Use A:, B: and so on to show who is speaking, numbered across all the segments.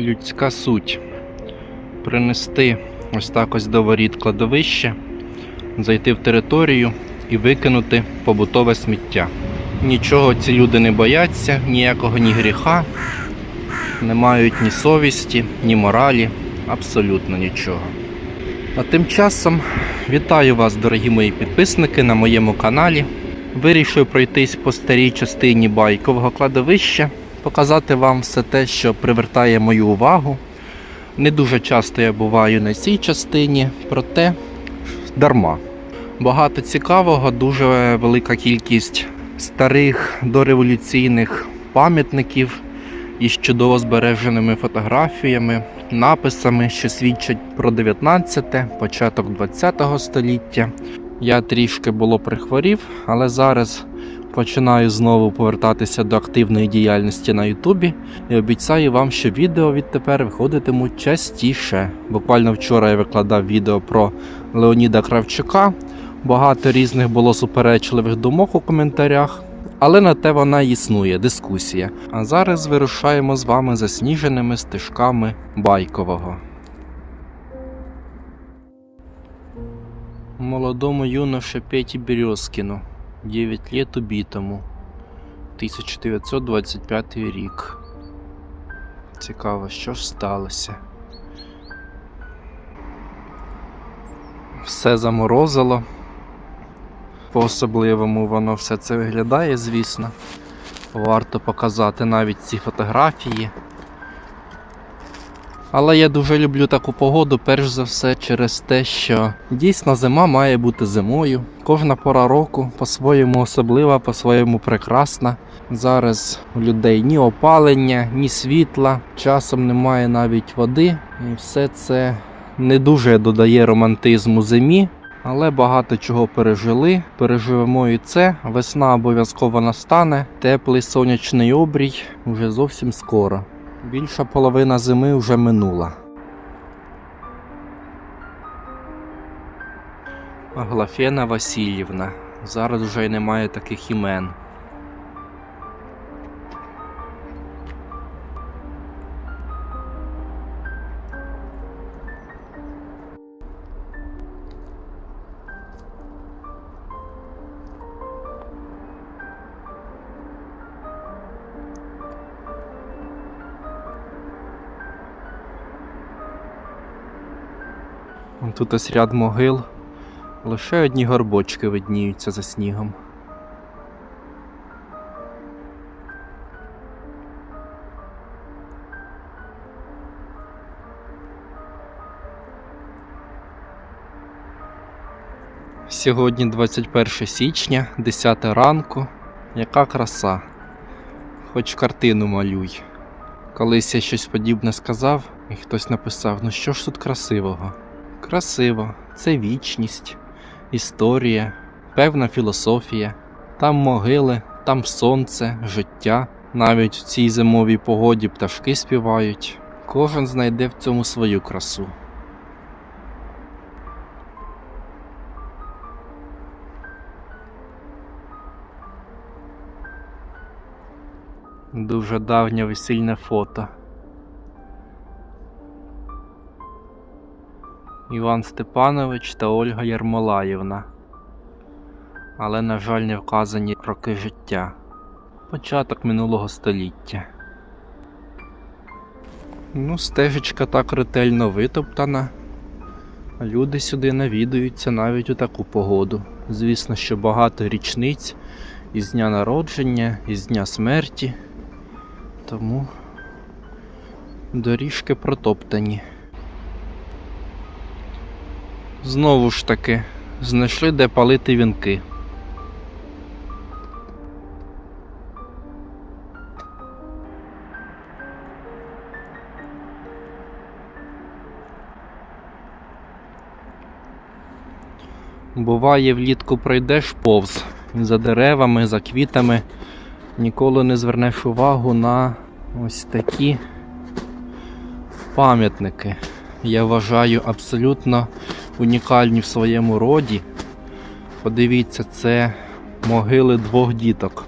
A: людська суть. Принести ось так ось до воріт кладовище, зайти в територію і викинути побутове сміття. Нічого ці люди не бояться, ніякого ні гріха, не мають ні совісті, ні моралі, абсолютно нічого. А тим часом вітаю вас, дорогі мої підписники, на моєму каналі. Вирішив пройтись по старій частині байкового кладовища, показати вам все те, що привертає мою увагу. Не дуже часто я буваю на цій частині, проте дарма. Багато цікавого, дуже велика кількість старих дореволюційних пам'ятників із чудово збереженими фотографіями, написами, що свідчать про 19, початок 20 століття. Я трішки було прихворів, але зараз починаю знову повертатися до активної діяльності на Ютубі і обіцяю вам, що відео відтепер виходитимуть частіше. Буквально вчора я викладав відео про Леоніда Кравчука. Багато різних було суперечливих думок у коментарях, але на те вона існує, дискусія. А зараз вирушаємо з вами засніженими стежками Байкового. Молодому юноше Петі Березкіну, 9 лет убитому, 1925 рік. Цікаво, що сталося. Все заморозило. По-особливому воно все це виглядає, звісно. Варто показати навіть ці фотографії. Але я дуже люблю таку погоду, перш за все, через те, що дійсно зима має бути зимою. Кожна пора року по-своєму особлива, по-своєму прекрасна. Зараз у людей ні опалення, ні світла, часом немає навіть води, і все це не дуже додає романтизму зимі. Але багато чого пережили. Переживемо і це. Весна обов'язково настане. Теплий сонячний обрій вже зовсім скоро. Більша половина зими вже минула. Глафена Васильівна. Зараз вже й немає таких імен. Тут ось ряд могил. Лише одні горбочки видніються за снігом. Сьогодні 21 січня, 10 ранку. Яка краса. Хоч картину малюй. Колись я щось подібне сказав, і хтось написав: ну що ж тут красивого? Красиво, це вічність, історія, певна філософія. Там могили, там сонце, життя. Навіть в цій зимовій погоді пташки співають. Кожен знайде в цьому свою красу. Дуже давнє весільне фото. Іван Степанович та Ольга Ярмолаївна. Але, на жаль, не вказані роки життя. Початок минулого століття. Ну, стежечка так ретельно витоптана. Люди сюди навідуються навіть у таку погоду. Звісно, що багато річниць із дня народження, із дня смерті. Тому доріжки протоптані. Знову ж таки, знайшли де палити вінки. Буває, влітку пройдеш повз за деревами, за квітами, ніколи не звернеш увагу на ось такі пам'ятники. Я вважаю абсолютно унікальні в своєму роді. Подивіться, це могили двох діток.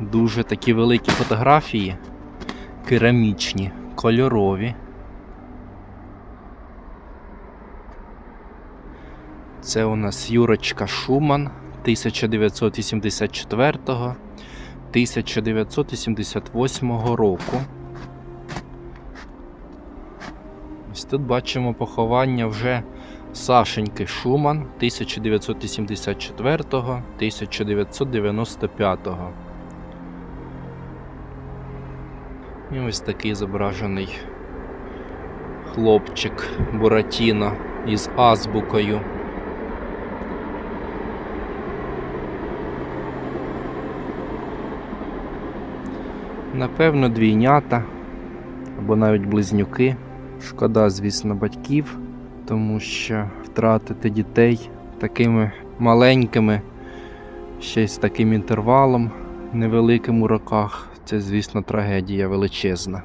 A: Дуже такі великі фотографії, керамічні, кольорові. Це у нас Юрочка Шуман 1984-1988 року. Ось тут бачимо поховання вже Сашеньки Шуман 1974-1995. І ось такий зображений хлопчик Буратіно із азбукою. Напевно, двійнята або навіть близнюки. Шкода, звісно, батьків, тому що втратити дітей такими маленькими, ще й з таким інтервалом невеликим у роках, це, звісно, трагедія величезна.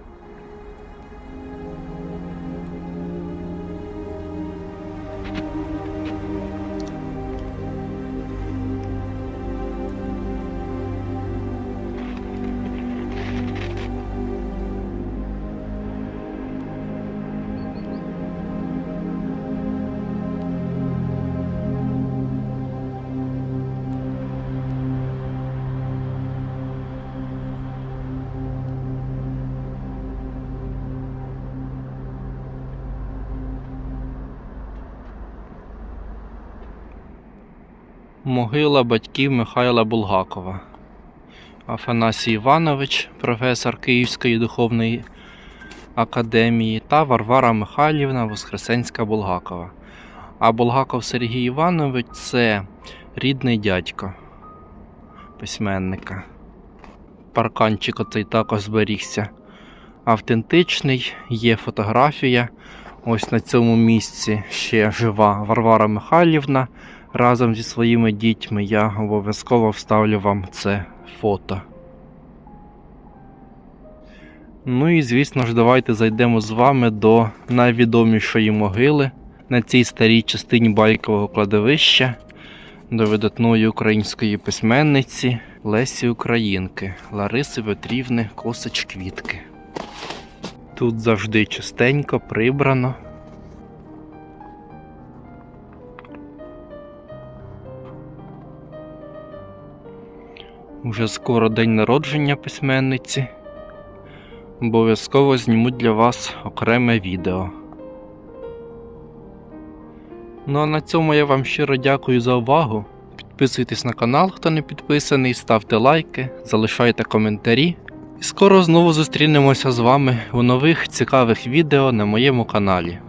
A: Могила батьків Михайла Булгакова. Афанасій Іванович, професор Київської духовної академії, та Варвара Михайлівна Воскресенська Булгакова. А Булгаков Сергій Іванович це рідний дядько письменника. Парканчик оцей також зберігся. Автентичний, є фотографія. Ось на цьому місці ще жива Варвара Михайлівна разом зі своїми дітьми. Я обов'язково вставлю вам це фото. Ну і звісно ж, давайте зайдемо з вами до найвідомішої могили на цій старій частині байкового кладовища до видатної української письменниці Лесі Українки Лариси Петрівни Косач Квітки. Тут завжди чистенько, прибрано. Уже скоро день народження письменниці. Обов'язково зніму для вас окреме відео. Ну а на цьому я вам щиро дякую за увагу. Підписуйтесь на канал, хто не підписаний, ставте лайки, залишайте коментарі. І скоро знову зустрінемося з вами у нових цікавих відео на моєму каналі.